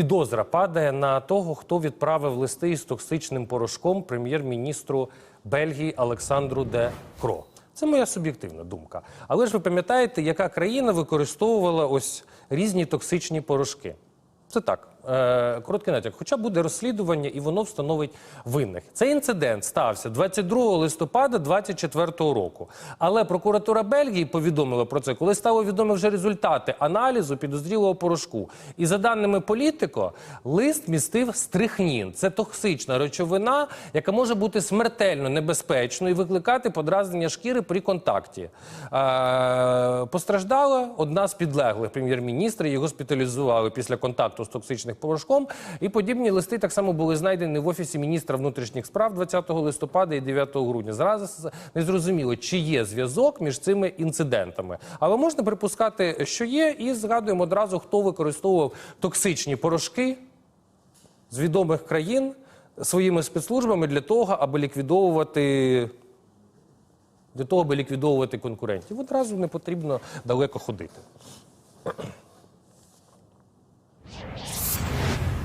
підозра падає на того, хто відправив листи із токсичним порошком прем'єр-міністру Бельгії Олександру де Кро. Це моя суб'єктивна думка. Але ж ви пам'ятаєте, яка країна використовувала ось різні токсичні порошки? Це так, е, короткий натяк. Хоча буде розслідування і воно встановить винних. Цей інцидент стався 22 листопада 2024 року. Але прокуратура Бельгії повідомила про це, коли стало відомо вже результати аналізу підозрілого порошку. І за даними політико, лист містив стрихнін. Це токсична речовина, яка може бути смертельно небезпечною і викликати подразнення шкіри при контакті. Е, постраждала одна з підлеглих прем'єр-міністра. Її госпіталізували після контакту з токсичним порошком. І подібні листи так само були знайдені в офісі міністра внутрішніх справ 20 листопада і 9 грудня. Зараз не зрозуміло, чи є зв'язок між цими інцидентами. Але можна припускати, що є, і згадуємо одразу, хто використовував токсичні порошки з відомих країн своїми спецслужбами для того, аби ліквідовувати. Для того, аби ліквідовувати конкурентів, одразу не потрібно далеко ходити.